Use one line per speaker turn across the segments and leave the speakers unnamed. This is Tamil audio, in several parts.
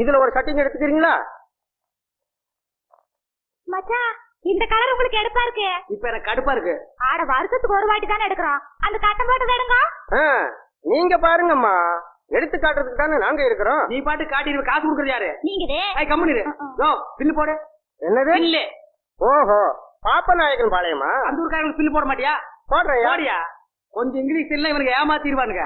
இதுல ஒரு கட்டிங் எடுத்துக்கிறீங்களா?
மச்சான் இந்த கலர் உங்களுக்கு எடுப்பா இருக்கு.
இப்ப எனக்கு கடுப்பா இருக்கு.
ஆட வருஷத்துக்கு ஒரு வாட்டி தானே எடுக்கிறோம். அந்த கட்டம் போட்டது எடுங்க.
நீங்க பாருங்கம்மா. எடுத்து காட்டுறதுக்கு தானே நாங்க இருக்கிறோம்.
நீ பாட்டு காட்டி காசு கொடுக்கறது யாரு?
நீங்க
ஏய் கம்முனு. யோ பில்லு போடு.
என்னது?
பில்லு.
ஓஹோ பாப்பநாயகன் பாளையமா?
அந்த ஊருக்காரங்களுக்கு பில்லு போட மாட்டியா?
போடுறேன்
போடியா? கொஞ்சம் இங்கிலீஷ் தெரியல இவனுக்கு ஏமாத்திடுவானுங்க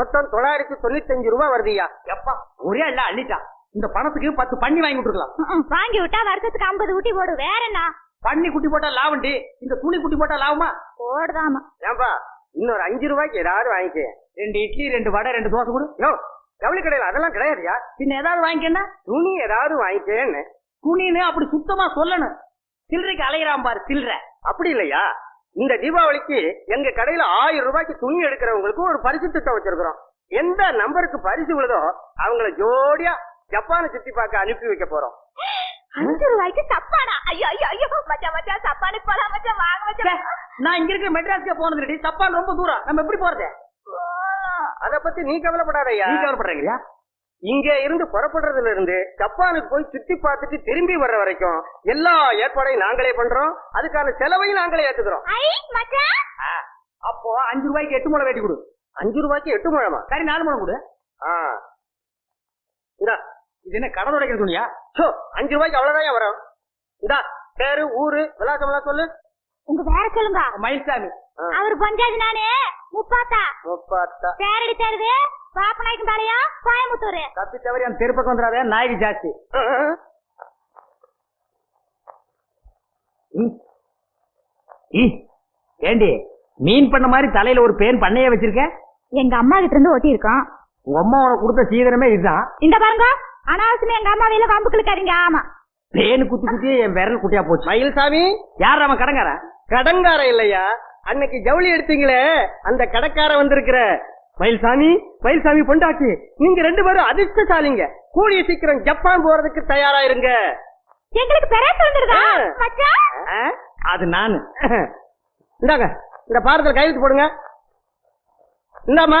மொத்தம் தொள்ளாயிரத்தி தொண்ணூத்தி அஞ்சு ரூபாய் வருதுயா
எப்பா ஒரே இல்ல அள்ளிட்டான் இந்த பணத்துக்கு பத்து பண்ணி வாங்கி விட்டுருக்கலாம்.
ம், ம். வாங்கி விட்டா வருஷத்துக்கு ஐம்பது ஊட்டி போடு வேற என்ன?
பண்ணி குட்டி போட்டா லாபண்டி இந்த துணி குட்டி போட்டா லாபமா?
போடுதாமா.
ஏன்பா இன்னொரு அஞ்சு ரூபாய்க்கு ஏதாவது வாங்கிக்க.
ரெண்டு இட்லி ரெண்டு வடை ரெண்டு தோசை கொடு.
யோ ஜவுளி கடையில அதெல்லாம் கிடையாதுயா
பின்ன ஏதாவது வாங்கிக்கன்னா?
துணி ஏதாவது வாங்கிக்கேன்னு.
துணின்னு அப்படி சுத்தமா சொல்லணும். சில்லறைக்கு அலையிறான் பாரு சில்லறை.
அப்படி இல்லையா? இந்த தீபாவளிக்கு எங்க கடையில ஆயிரம் ரூபாய்க்கு துணி எடுக்கிறவங்களுக்கு ஒரு பரிசு திட்டம் வச்சிருக்கிறோம். எந்த நம்பருக்கு பரிசு விழுதோ அவங்கள ஜோடியா ஜப்பானை சுத்தி பார்க்க அனுப்பி வைக்க போறோம்.
அஞ்சு ரூபாய்க்கு சப்பானா? ஐயோ ஐயோ ஐயோ மச்சான் மச்சான் சப்பானுக்கு போலாம் மச்சான் வாங்க
ச்சே,
மச்சான்
நான் இங்க இருக்கிற மெட்ராஸ்க்கே போனது இல்லடி சப்பான் ரொம்ப தூரம். நம்ம எப்படி போறது?
அத பத்தி நீ கவலைப்படாதய்யா.
நீ கவலைப்படுறீங்களா?
இங்க இருந்து புறப்படுறதுல இருந்து ஜப்பானுக்கு போய் சுத்தி பார்த்துட்டு திரும்பி வர்ற வரைக்கும் எல்லா ஏற்பாடையும் நாங்களே பண்றோம். அதுக்கான செலவையும் நாங்களே ஏத்துக்கிறோம்.
ஐ மச்சான்
அப்போ அஞ்சு ரூபாய்க்கு எட்டு முளை வெட்டி கொடு.
அஞ்சு ரூபாய்க்கு எட்டு முழமா?
சரி நாலு முளை கொடு.
இந்தா.
இது என்ன கடன் உடைக்கிற துணியா?
சோ அஞ்சு ரூபாய்க்கு அவ்வளவுதான் வரும்? இந்தா பேரு ஊரு விளாசம் எல்லாம் சொல்லு.
உங்க வேற சொல்லுங்க.
மயில்சாமி.
அவர் பஞ்சாஜி நானே முப்பாத்தா.
முப்பாத்தா.
தேரடி தேருது பாப்பநாயக்கம் பாளையம் கோயம்புத்தூர்.
தப்பி தவறி அந்த தெருப்பக்கம் வந்துடாத நாய்க்கு ஜாஸ்தி. ஏண்டி மீன் பண்ண மாதிரி தலையில ஒரு பேன் பண்ணையே வச்சிருக்க?
எங்க அம்மா கிட்ட இருந்து ஒட்டி இருக்கோம்
உங்க அம்மா உனக்கு கொடுத்த சீதனமே இதுதான்.
இந்த பாருங்க அனாவசியமா எங்க அம்மா வெளியில வம்பு கிழக்காதீங்க. ஆமா.
பேனு குத்தி குத்தி என் விரல் குட்டியா போச்சு.
மயில்சாமி?
யார் அவன் கடங்காரன்?
கடங்கார இல்லையா? அன்னைக்கு ஜவுளி எடுத்தீங்களே அந்த கடக்கார வந்திருக்கிற. மயில்சாமி மயில்சாமி பொண்டாட்டி நீங்க ரெண்டு பேரும் அதிர்ஷ்டசாலிங்க. கூடிய சீக்கிரம் ஜப்பான் போறதுக்கு தயாரா இருங்க
எங்களுக்கு பெரிய வந்துருதா. மச்சான்
அது நானு. இந்தாங்க இந்த பாரத்தில் கையெழுத்து போடுங்க. இந்தாமா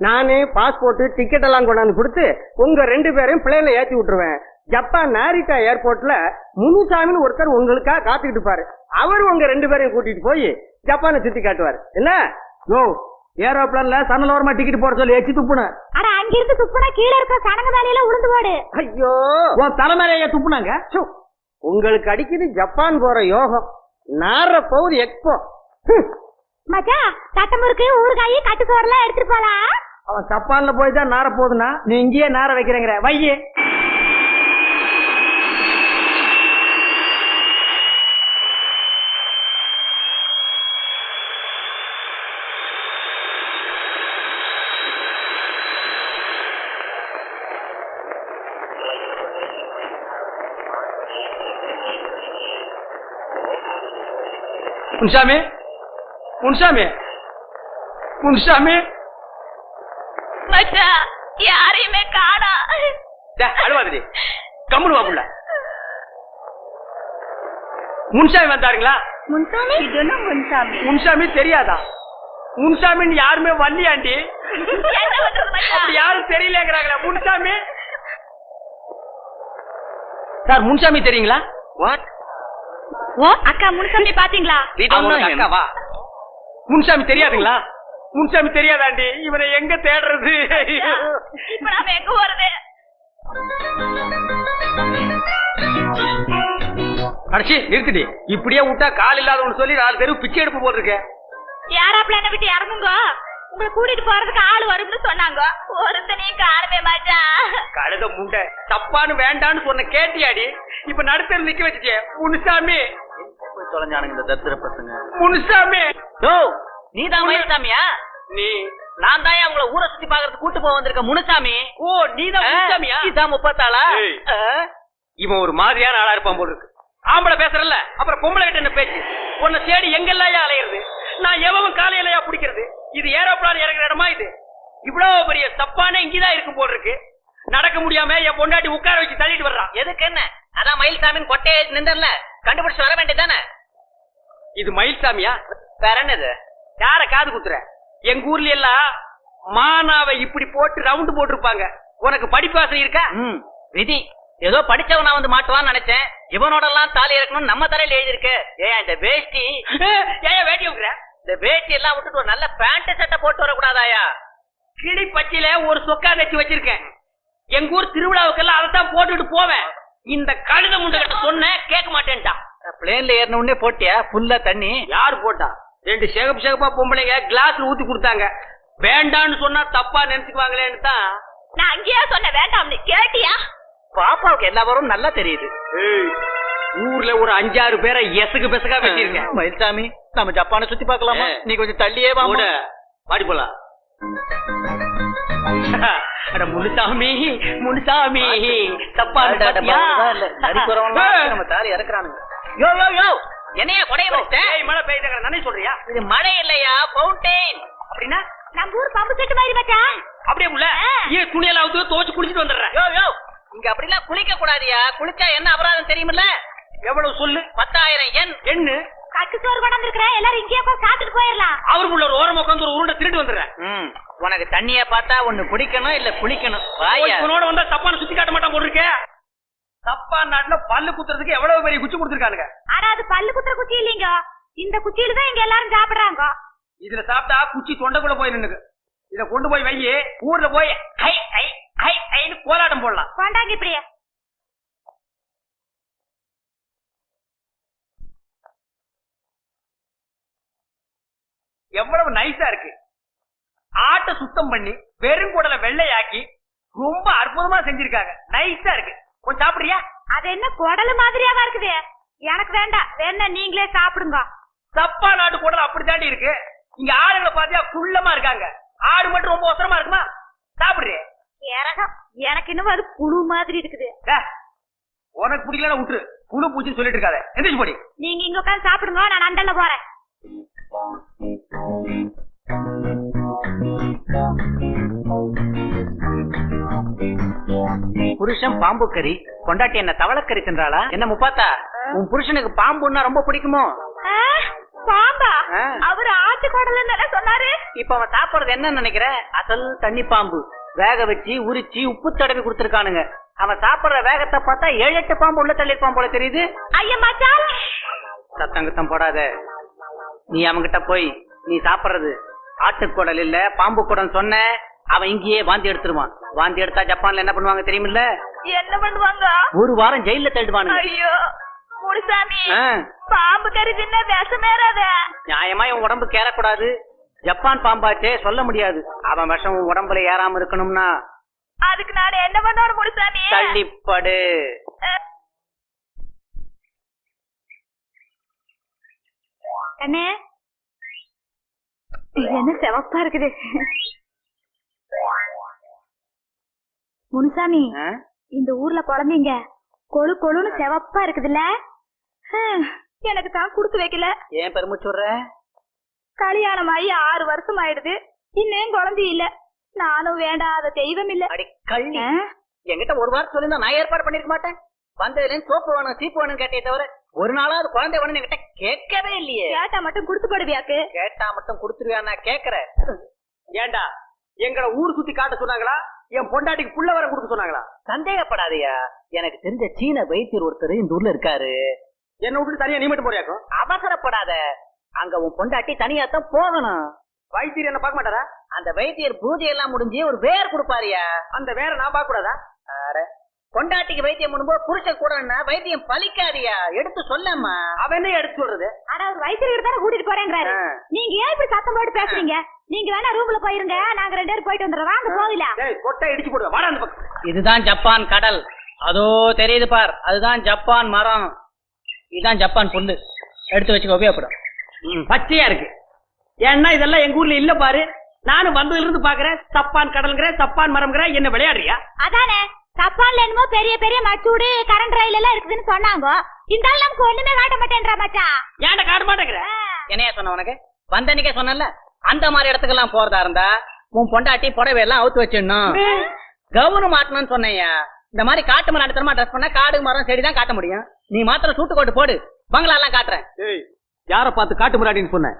நானே பாஸ்போர்ட் டிக்கெட் எல்லாம் கொண்டாந்து கொடுத்து உங்க ரெண்டு பேரையும் பிளேன்ல ஏத்தி விட்டுருவேன். ஜப்பான் நாரிட்டா ஏர்போர்ட்ல முனுசாமின்னு ஒருத்தர் உங்களுக்காக காத்துக்கிட்டு இருப்பாரு. அவர் உங்க ரெண்டு பேரையும் கூட்டிட்டு போய் ஜப்பானை சுத்தி காட்டுவார். என்ன?
யோ ஏரோப்ளான்ல சன்னலோரமா டிக்கெட் போட சொல்லி எச்சி துப்புன
அட அங்கிருந்து துப்புனா கீழே இருக்க சனங்க வேலையில உளுந்து போடு.
ஐயோ!
உன் தலைமையிலேயே துப்புனாங்க?
உங்களுக்கு அடிக்குது ஜப்பான் போற யோகம். நார போகுது எக்ஸ்போ ஹம்.
மச்சான் கட்டமுறுக்கு ஊறுகாய் கட்டு சோறுலாம் எடுத்துட்டு போலாம்.
அவன் ஜப்பான்ல போய் தான் நார போகுதுன்னா நீ இங்கேயே நார வைக்கிறேங்கிற. வையே! முன்சாமி முன்சாமி முன்சாமி
யாரையுமே காணா.
அழுவாதடி. கம்முனு வாப்புள்ள முன்சாமி வந்தாருங்களா?
முன்சாமி? இது முன்சாமி?
முன்சாமி தெரியாதா? முன்சாமின்னு யாருமே வள்ளியாண்டி
என்ன
யாரும் தெரியலங்கிறாங்களா முன்சாமி? சார் முன்சாமி தெரியுங்களா?
வாட்
ஓ அக்கா முன்சாமி பாத்தீங்களா?
அக்காவா? முன்சாமி தெரியாதுங்களா? முன்சாமி தெரியாதாண்டி? இவனை எங்க தேடுறது?
இப்ப நாம எங்க போறது?
கடைசி நிறுத்திடி. இப்படியே விட்டா கால் இல்லாதவனு சொல்லி நாலு தெருவு பிச்சை எடுப்பு போட்டிருக்க.
யாராப்ல என்ன விட்டு இறங்குங்க? உங்களை கூட்டிட்டு போறதுக்கு ஆள் வரும்னு சொன்னாங்க. ஒருத்தனையும் காணுமே மச்சான்.
கழுத முண்டை. தப்பான்னு வேண்டான்னு சொன்ன கேட்டியாடி? இப்ப நடுத்தர் நிக்க வச்சுட்டே முனுசாமி.
தொலைஞ்சானுங்க இந்த தத்திர பசங்க.
முனுசாமி!
ஓ நீ தான் மயில்சாமியா
நீ.
நான் தான் உங்களை ஊரை சுத்தி பாக்குறதுக்கு கூட்டு போக வந்திருக்க முனுசாமி.
ஓ நீதான் முனுசாமியா?
இதான் முப்பத்தாளா.
இவன் ஒரு மாதிரியான ஆளா இருப்பான் போல இருக்கு. ஆம்பளை பேசுறல்ல அப்புறம் பொம்பளை கிட்ட என்ன பேச்சு? உன்னை தேடி எங்கெல்லாம் அலையிறது? நான் எவன் காலையிலயா பிடிக்கிறது? இது ஏரோப்ளான் இறங்குற இடமா இது? இவ்வளவு பெரிய தப்பான இங்கதான் இருக்கும் போல இருக்கு. நடக்க முடியாம என் பொண்டாட்டி உட்கார வச்சு தள்ளிட்டு வர்றான்
எதுக்கு என்ன? அதான் மயில்சாமின் கொட்டையை நின்றல கண்டுபிடிச்சு வர வேண்டியதானே
இது மயில்சாமியா?
வேற என்னது?
யார காது குத்துற? எங்க ஊர்ல எல்லாம் மானாவை இப்படி போட்டு ரவுண்டு போட்டிருப்பாங்க. உனக்கு படிப்பாசை இருக்கா?
ம். விதி ஏதோ படிச்சவனா வந்து மாட்டுவான்னு நினைச்சேன். இவனோட எல்லாம் தாலி இறக்கணும் நம்ம தலையில எழுதிருக்கு ஏன் இந்த வேஷ்டி.
ஏன் வேட்டி வைக்கிற
இந்த வேஷ்டி எல்லாம் விட்டுட்டு ஒரு நல்ல பேண்ட் சட்டை போட்டு வரக்கூடாதாயா?
கிளி பச்சையில ஒரு சொக்கா தச்சு வச்சிருக்கேன். எங்க ஊர் திருவிழாவுக்கெல்லாம் அதைத்தான் போட்டுட்டு போவேன். இந்த கழுத முண்டை சொன்னேன் கேட்க மாட்டேன்ட்டான்.
பிளேன்ல ஏறின உடனே போட்டியா? ஃபுல்லா தண்ணி.
யார் போட்டா? ரெண்டு சேகப் சேகப்பா பொம்பளைங்க கிளாஸ்ல ஊத்தி கொடுத்தாங்க. வேண்டான்னு சொன்னா தப்பா நினைச்சுக்குவாங்களேன்னு தான்.
நான் அங்கேயே சொன்னேன் வேண்டாம்னு. கேட்டியா?
பாப்பாவுக்கு எல்லா வரும் நல்லா தெரியுது.
ஏய், ஊர்ல ஒரு அஞ்சாறு பேரை எசகு பெசகா வச்சிருக்கேன்
மயில்சாமி நம்ம ஜப்பானை சுத்தி பார்க்கலாமா. நீ கொஞ்சம் தள்ளியே வா
கூட பாடி போலாம். அட முனுசாமி முனுசாமி தப்பா?
நம்ம தாலி இறக்குறானுங்க. யோ யோ யோ! என்னையா கொடைய வச்சிட்டேன்
மழை பெய்யுது நானே சொல்றியா?
இது மழை இல்லையா? ஃபவுண்டைன்
அப்படின்னா?
நம்ம ஊர் பம்பு செட்டு மாதிரி மச்சான்
அப்படியே உள்ள? ஏன் துணியெல்லாம் அவுத்து துவச்சு குளிச்சிட்டு வந்துடுறேன்.
யோ யோ! இங்க அப்படிலாம் குளிக்க கூடாதியா? குளிச்சா என்ன அபராதம் தெரியுமில்ல?
எவ்வளவு சொல்லு?
பத்தாயிரம் எண்.
என்ன
கட்டு சோறு கொண்டாந்து இருக்கிறேன் எல்லாரும் இங்கேயே உட்காந்து சாப்பிட்டுட்டு போயிடலாம்.
அவருக்குள்ள ஒரு ஓரமா உட்காந்து ஒரு உருண்டை திருட்டு வந்துடுறேன்.
உனக்கு தண்ணிய பார்த்தா ஒண்ணு குடிக்கணும் இல்ல குளிக்கணும்? வாயா.
இவனோட வந்தா தப்பான சுத்தி காட்ட மாட்டான் போட்டிருக்க தப்பா நாட்டுல பல்லு குத்துறதுக்கு எவ்வளவு பெரிய குச்சி கொடுத்துருக்கானுங்க?
ஆனா அது பல்லு குத்துற குச்சி இல்லைங்க. இந்த குச்சியில தான் இங்க எல்லாரும் சாப்பிடுறாங்க.
இதுல சாப்பிட்டா குச்சி தொண்டைக்குள்ள போய் நின்னுக்கு. இத கொண்டு போய் வை ஊர்ல போய் ஐ ஐ ஐ ஐன்னு கோலாட்டம் போடலாம்.
கொண்டாங்க இப்படியே.
எவ்வளவு நைஸா இருக்கு. ஆட்டை சுத்தம் பண்ணி பெருங்குடலை வெள்ளையாக்கி ரொம்ப அற்புதமா செஞ்சிருக்காங்க. நைஸா இருக்கு. கொஞ்சம் சாப்பிடுறியா?
அது என்ன குடலு மாதிரியாவா இருக்குது? எனக்கு வேண்டாம் வேணா நீங்களே சாப்பிடுங்க.
சப்பா நாட்டு குடல் அப்படித்தாண்டி இருக்கு. இங்க ஆளுங்களை பாத்தியா குள்ளமா இருக்காங்க. ஆடு மட்டும் ரொம்ப அவசரமா இருக்குமா? சாப்பிடுறியே?
எனக்கு இன்னும் அது புழு மாதிரி இருக்குது.
உனக்கு பிடிக்கலன்னா விட்டுரு. புழு பூச்சின்னு சொல்லிட்டு இருக்காத. எந்திரிச்சு போடி.
நீங்க இங்க உட்காந்து சாப்பிடுங்க. நான் அண்டல்ல போறேன்.
புருஷன் பாம்பு கறி கொண்டாட்டி என்ன தவளக்கறி தின்றாளா? என்ன முப்பாத்தா? உன் புருஷனுக்கு பாம்புன்னா ரொம்ப பிடிக்குமோ?
பாம்பா. அவரு ஆட்டு குடலுன்னு சொன்னாரு.
இப்ப அவன் சாப்பிடுறது என்ன நினைக்கிற? அசல் தண்ணி பாம்பு. வேக வச்சு உரிச்சு உப்பு தடவி கொடுத்துருக்கானுங்க. அவன் சாப்பிடுற வேகத்தை பார்த்தா ஏழு எட்டு பாம்பு உள்ள தள்ளிருப்பான் போல தெரியுது.
ஐயா மச்சான்.
சத்தம் கித்தம் போடாத. நீ அவன்கிட்ட போய் நீ சாப்பிடுறது. ஆட்டுக்குடல் இல்ல பாம்பு குடம் சொன்ன. அவன் இங்கேயே வாந்தி எடுத்துருவான். வாந்தி எடுத்தா ஜப்பான்ல என்ன பண்ணுவாங்க தெரியுமில்ல?
என்ன பண்ணுவாங்க?
ஒரு வாரம் ஜெயில தள்ளிடுவானுங்க
ஐயோ முனுசாமி பாம்பு கறி தின்ன விஷமேறாத.
நியாயமா இவன் உடம்பு கேறக்கூடாது ஜப்பான் பாம்பாச்சே சொல்ல முடியாது. அவன் விஷம் உடம்புல ஏறாம இருக்கணும்னா.
அதுக்கு நான் என்ன பண்ணணும் முனுசாமி?
தள்ளிப்படு.
என்ன செவப்பா இருக்குது. முனுசாமி? இந்த ஊர்ல குழந்தைங்க கொழு கொழுன்னு செவப்பா இருக்குதுல்ல? எனக்கு தான் கொடுத்து வைக்கல.
ஏன் பெருமிச்சு விடுற
கல்யாணம் ஆகி ஆறு வருஷம் ஆயிடுது. இன்னும் குழந்தை இல்ல. நானும் வேண்டாத தெய்வம் இல்ல.
கள்ளி? என்கிட்ட ஒரு வாரம் சொல்லியிருந்தா நான் ஏற்பாடு பண்ணிருக்க மாட்டேன். வந்ததுல சோப்பு வேணும் சீப்பு வேணும் கேட்டே தவிர ஒரு நாளாவது குழந்தை வேணும் என்கிட்ட கேட்கவே இல்லையே.
கேட்டா மட்டும் கொடுத்து போடுவியாக்கு?
கேட்டா மட்டும் கொடுத்துருவியா நான் கேக்குறேன்.
ஏண்டா எங்களை ஊர் சுத்தி காட்ட சொன்னாங்களா? என் பொண்டாட்டிக்கு புள்ள வர கொடுக்க சொன்னாங்களா?
சந்தேகப்படாதயா. எனக்கு தெரிஞ்ச சீன வைத்தியர் ஒருத்தர் இந்த ஊர்ல இருக்காரு.
என்ன விட்டு தனியா நீ மட்டும் போறியாக்கும்?
அவசரப்படாத. அங்க உன் பொண்டாட்டி தனியா தான் போகணும்.
வைத்தியர் என்ன பார்க்க மாட்டாரா?
அந்த வைத்தியர் பூஜை எல்லாம் முடிஞ்சு ஒரு வேர் கொடுப்பாருயா.
அந்த வேற நான் பார்க்க கூடாதா?
பொண்டாட்டிக்கு வைத்தியம் பண்ணும்போது புருஷன் கூட வைத்தியம் பலிக்காதியா எடுத்து சொல்லம்மா.
அவன் என்ன எடுத்து சொல்றது?
ஆனா ஒரு வயசுல தானே கூட்டிட்டு போறேங்கிறாரு. நீங்க ஏன் இப்படி சத்தம் போட்டு பேசுறீங்க? நீங்க வேணா ரூம்ல போயிருங்க. நாங்க ரெண்டு பேரும் போயிட்டு வந்துடுறோம். அந்த கோவில?
டேய் கொட்டை இடிச்சு போடுவேன் வாடா அந்த பக்கம்.
இதுதான் ஜப்பான் கடல். அதோ தெரியுது பார். அதுதான் ஜப்பான் மரம். இதுதான் ஜப்பான் புல்லு. எடுத்து வச்சுக்க உபயோகப்படும்.
ம், பச்சையா இருக்கு. ஏன்னா இதெல்லாம் எங்க ஊர்ல இல்ல பாரு. நானும் வந்ததுல இருந்து பாக்குறேன். சப்பான் கடல்ங்கிற சப்பான் மரம்ங்கிற என்ன விளையாடுறியா?
அதானே. சப்பான்ல என்னமோ பெரிய பெரிய மச்சூடு கரண்ட் ரயில் எல்லாம் இருக்குதுன்னு சொன்னாங்க. இந்த ஆள் நமக்கு ஒண்ணுமே காட்ட மாட்டேன்றா மச்சான்.
ஏன்டா காட்ட மாட்டேங்கிற?
என்னையா சொன்ன உனக்கு? வந்தன்னைக்கே சொன்னல அந்த மாதிரி இடத்துக்கெல்லாம் போறதா இருந்தா உன் பொண்டாட்டி புடவை எல்லாம் அவுத்து வச்சிடணும். கவுனு மாட்டணும்னு சொன்னேயா. இந்த மாதிரி காட்டு மரம் அடுத்தமா ட்ரெஸ் பண்ணா காடு மரம் செடி தான் காட்ட முடியும். நீ மாத்திரம் சூட்டு கோட்டு போடு. பங்களா எல்லாம் காட்டுறேன்
யார பார்த்து காட்டு முறாடின்னு சொன்னேன்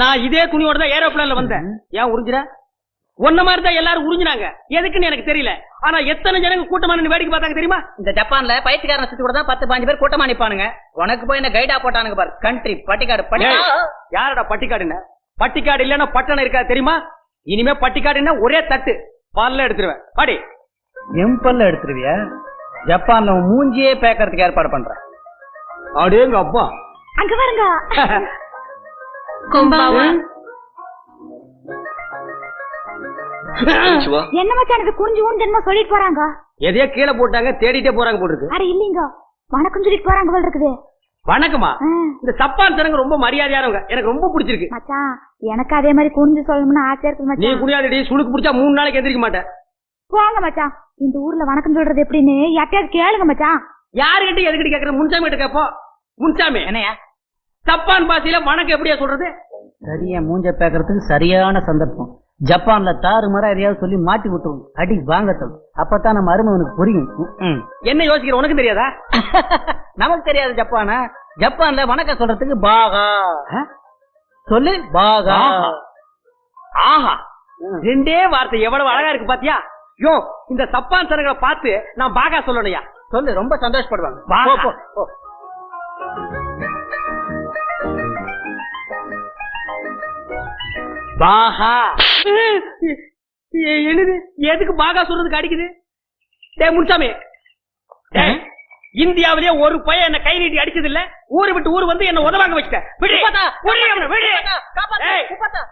நான் இதே துணியோட தான் ஏரோப்ளேன்ல வந்தேன். ஏன் உறிஞ்சிற? உன்ன மாதிரி தான் எல்லாரும் உறிஞ்சினாங்க. எதுக்குன்னு எனக்கு தெரியல. ஆனா எத்தனை ஜனங்க கூட்டமா வேடிக்கை பார்த்தாங்க தெரியுமா?
இந்த ஜப்பான்ல பயிற்சிக்காரனை சுத்தி கூட தான் பத்து பாஞ்சு பேர் கூட்டமா நிப்பானுங்க. உனக்கு போய் என்ன கைடா போட்டானுங்க பாரு. கண்ட்ரி பட்டிக்காடு பட்டி
யாரடா பட்டிக்காடுன்னு? பட்டிக்காடு இல்லன்னா பட்டணம் இருக்கா தெரியுமா? இனிமே பட்டிக்காடுன்னா ஒரே தட்டு. பல்ல எடுத்துருவேன். பாடி
எம்பல்ல எடுத்துருவியா? ஜப்பான்ல உன் மூஞ்சியே பேக்கறதுக்கு ஏற்பாடு பண்றேன்.
அடேங்க அப்பா.
அங்க பாருங்க. கும்பாவா. என்ன மச்சான் இது? குறிஞ்சு ஊன் ஜென்மம் சொல்லிட்டு போறாங்க.
எதையோ கீழே போட்டாங்க தேடிட்டே போறாங்க போட்டுருக்கு
அட இல்லீங்க. வணக்கம் சொல்லிட்டு போறாங்க போல இருக்குது
வணக்கமா. இந்த சப்பான் ஜனங்க ரொம்ப மரியாதையானவங்க. எனக்கு ரொம்ப பிடிச்சிருக்கு.
மச்சான் எனக்கு அதே மாதிரி குறிஞ்சு சொல்லணும்னு ஆசையா இருக்கு
நீ
மச்சான்
குடியாடி சுளுக்கு பிடிச்சா மூணு நாளைக்கு எந்திரிக்க மாட்டேன்
போங்க மச்சான். இந்த ஊர்ல வணக்கம் சொல்றது எப்படின்னு யார்ட்டையாவது கேளுங்க மச்சான்.
யாருகிட்ட எதுக்கிட்ட கேக்குற? முன்சாமி கிட்ட கேப்போம் முன்சாமி.
என்னையா?
சப்பான் பாசையில வணக்கம் எப்படியா சொல்றது?
சரியா மூஞ்ச பேக்கறதுக்கு சரியான சந்தர்ப்பம். ஜப்பான்ல தாறு மரம் எதையாவது சொல்லி மாட்டி விட்டுரும். அடி வாங்கட்டும். அப்பதான் நம்ம அருமவனுக்கு புரியும். ம்ம்.
என்ன யோசிக்கிற? உனக்கு தெரியாதா?
நமக்கு தெரியாது ஜப்பானா. ஜப்பான்ல வணக்கம் சொல்றதுக்கு பாகா? சொல்லு. பாகா
ஆஹா. ரெண்டே வார்த்தை. எவ்வளவு அழகா இருக்கு பாத்தியா? யோ இந்த சப்பான் சனங்களை பார்த்து நான் பாகா சொல்லணும்யா.
சொல்லு ரொம்ப சந்தோஷப்படுவாங்க.
பாகா.
போ, போ, போ.
பாகா எ- என்னது? எதுக்கு பாகா சொல்றதுக்கு அடிக்குது? டேய் முன்சாமி. இந்தியாவிலேயே ஒரு பையன் என்ன கை நீட்டி அடிச்சது இல்ல ஊரு விட்டு ஊர் வந்து என்ன உதவாங்க வச்சுட்ட விடு.
உப்பாத்தா,
விடு. அவனை, விடு
காப்பாத்து,
ஏய்,
உப்பாத்தா.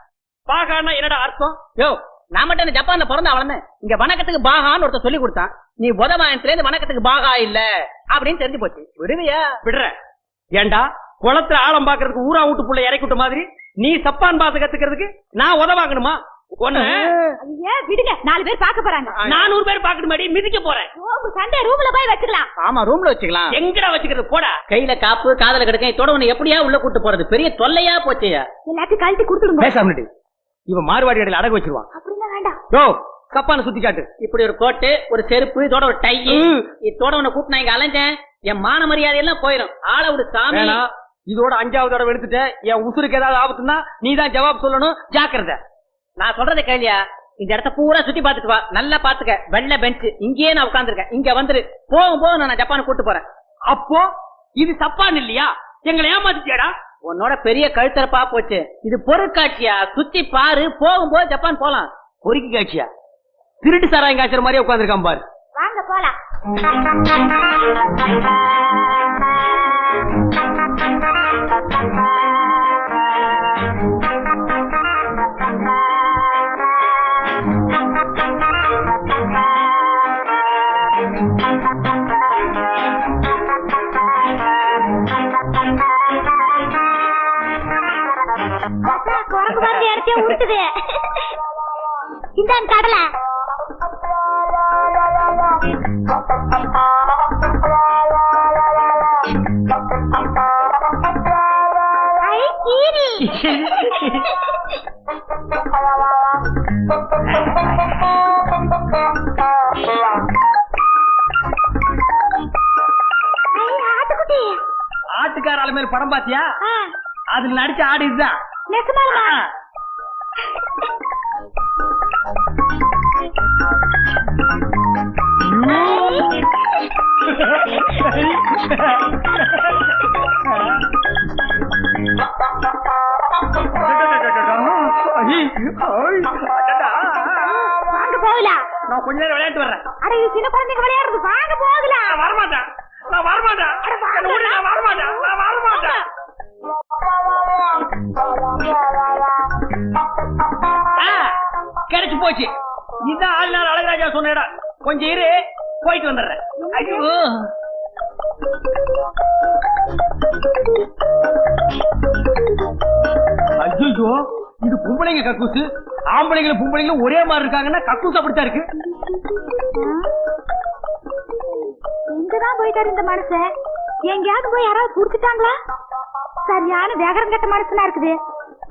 பாகான்னா என்னடா அர்த்தம்?
யோ நான் மட்டும் என்ன ஜப்பான்ல பிறந்த அவளன்னு இங்க வணக்கத்துக்கு பாகான்னு ஒருத்தர் சொல்லி கொடுத்தான். நீ உதவாயத்துல இருந்து வணக்கத்துக்கு பாகா இல்ல அப்படின்னு தெரிஞ்சு போச்சு. விடுவியா?
விடுற ஏண்டா? குளத்துல ஆழம் பாக்குறதுக்கு ஊரா வீட்டு புள்ள இறக்கி விட்ட மாதிரி நீ சப்பான் பாத்து கத்துக்கிறதுக்கு நான் உதவாங்கணுமா? ஒண்ணு.
ஐயா விடுங்க. நாலு பேர் பார்க்க போறாங்க.
நானூறு பேர் பாக்கணுமாடி மிதிக்க போறேன்.
சண்டை ரூம்ல போய் வச்சுக்கலாம்.
ஆமா ரூம்ல வச்சுக்கலாம்.
எங்கடா வச்சுக்கிறது? போடா.
கையில காப்பு காதல கிடக்க இதோட உன்னை எப்படியா உள்ள கூட்டு போறது? பெரிய தொல்லையா போச்சேயா
எல்லாத்தையும் கழட்டி கொடுத்துடுங்க.
பேசாமடி இவன் மார்வாடி கடையில அடகு வச்சிருவான்.
அப்படின்னா வேண்டாம்.
யோ சுத்தி காட்டு.
இப்படி ஒரு கோட்டு ஒரு செருப்பு இதோட ஒரு டை. இதோட உன்னை நான் இங்க அலைஞ்சேன். என் மான மரியாதை எல்லாம் போயிடும் ஆள விடு சாமி.
இதோட அஞ்சாவது தடவை எடுத்துட்ட என் உசுருக்கு ஏதாவது ஆபத்துன்னா நீ தான் ஜவாப் சொல்லணும். ஜாக்கிரதை.
நான் சொல்றத கேளியா இந்த இடத்த பூரா சுத்தி பாத்துட்டு வா. நல்லா பாத்துக்க வெள்ள பெஞ்ச் இங்கேயே நான் உட்காந்துருக்கேன் இங்க வந்துரு. போகும் போது நான் ஜப்பான் கூட்டு போறேன்.
அப்போ இது சப்பான் இல்லையா? எங்களை ஏமாத்திட்டியாடா.
உன்னோட பெரிய கழுத்தரப்பா போச்சு. இது பொருட்காட்சியா? சுத்தி பாரு. போகும்போது ஜப்பான் போலாம்.
பொறுக்கி காட்சியா? திருட்டு சாராயம் காய்ச்சற மாதிரியே உட்காந்துருக்கான் பாரு.
வாங்க போலாம். வந்து இடத்தையே உருட்டுது இந்தாங்க கடலை.
ஆட்டுக்கார ஆளு மேல படம் பாத்தியா? அதுல நடிச்ச ஆடு இதுதான்.
நெசமாலுமா? வாங்க போகலாம்
நான் கொஞ்ச நேரம் விளையாட்டு வர்றேன்.
அட இது சின்ன குழந்தைங்க விளையாடுறது வாங்க போகலாம்
வரமாட்டேன். நான் வரமாட்டேன். விடு, போச்சு. இதான் ஆள் நாள் அழகராஜா சொன்ன இடம். கொஞ்சம் இரு போயிட்டு வந்துடுறேன். ஐயோ. ஐயோ இது பொம்பளைங்க கக்கூசு. ஆம்பளைங்களும் பொம்பளைங்களும் ஒரே மாதிரி இருக்காங்கன்னா கக்கூஸ் அப்படித்தான் இருக்கு.
எங்கதான் போயிட்டாரு இந்த மனுஷன்? எங்கேயாவது போய் யாராவது புடிச்சிட்டாங்களா சரியான வேகரம் கட்ட மனுஷனா இருக்குது.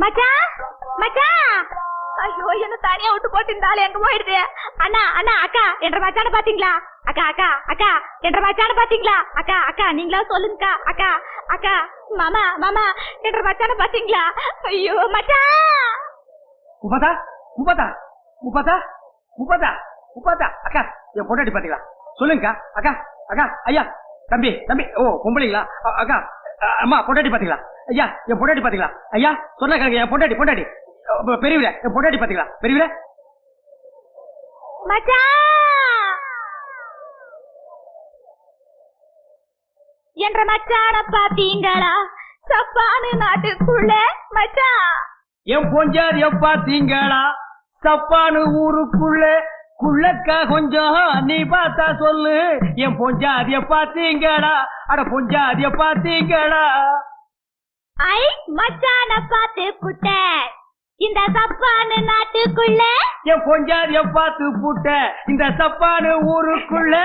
மச்சான் மச்சான்! ஐயோ என்ன தனியா விட்டு போட்டு இந்த எங்க போயிடுது? அண்ணா அண்ணா அக்கா என்ற மச்சான பாத்தீங்களா? அக்கா அக்கா அக்கா என்ற மச்சான பாத்தீங்களா? அக்கா அக்கா நீங்களா சொல்லுங்கக்கா அக்கா அக்கா மாமா மாமா என்ற மச்சான பாத்தீங்களா? ஐயோ மச்சான்
உபதா உபதா உபதா உபதா உபதா அக்கா என் பொண்டாட்டி பாத்தீங்களா? சொல்லுங்கக்கா அக்கா அக்கா ஐயா தம்பி தம்பி ஓ பொம்பளைங்களா? அக்கா அம்மா பொண்டாட்டி பாத்தீங்களா? ஐயா என் பொண்டாட்டி பாத்தீங்களா? ஐயா சொன்ன கணக்கு என் பொண்டாட்டி பொண்டாட்டி. பொண்டாட்டி பாத்தீங்களா? பெரியவரே?
மச்சான் என்ற மச்சான பாத்தீங்களா? சப்பானு நாட்டுக்குள்ள மச்சான்
என் பொஞ்சாதிய பாத்தீங்களா? சப்பானு ஊருக்குள்ள குள்ளக்கா கொஞ்சம் நீ பார்த்தா சொல்லு. என் பொஞ்சாதிய பாத்தீங்களா? அட பொஞ்சாதிய பாத்தீங்களா?
ஐ மச்சான பாத்து புட்ட இந்த சப்பானு நாட்டுக்குள்ள?
என் பொஞ்சாதிய பார்த்து புட்ட இந்த சப்பானு ஊருக்குள்ள.